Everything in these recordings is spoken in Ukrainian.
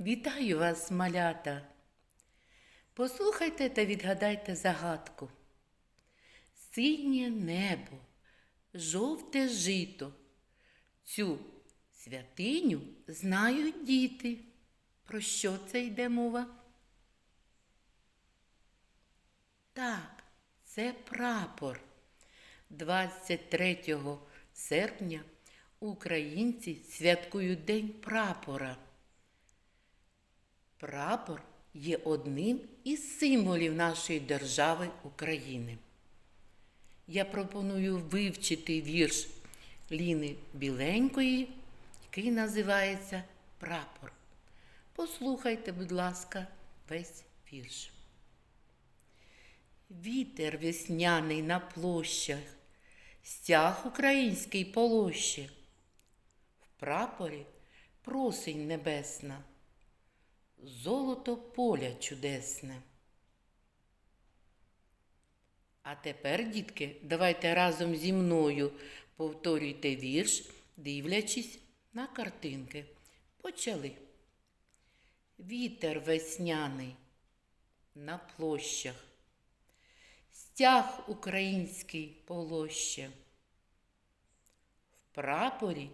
Вітаю вас, малята. Послухайте та відгадайте загадку. Синє небо, жовте жито. Цю святиню знають діти. Про що це йде мова? Так, це прапор. 23 серпня українці святкують День прапора. Прапор є одним із символів нашої держави України. Я пропоную вивчити вірш Ліни Біленької, який називається Прапор. Послухайте, будь ласка, весь вірш. Вітер весняний на площах, стяг український полоще. В прапорі просень небесна, золото поля чудесне. А тепер, дітки, давайте разом зі мною повторюйте вірш, дивлячись на картинки. Почали. Вітер весняний на площах, стяг український полоще. В прапорі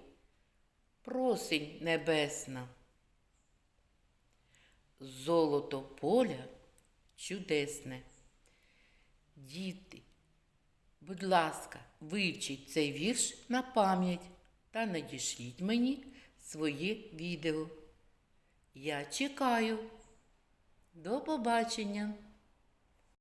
просень небесна, золото поля чудесне. Діти, будь ласка, вивчіть цей вірш на пам'ять та надішліть мені своє відео. Я чекаю. До побачення!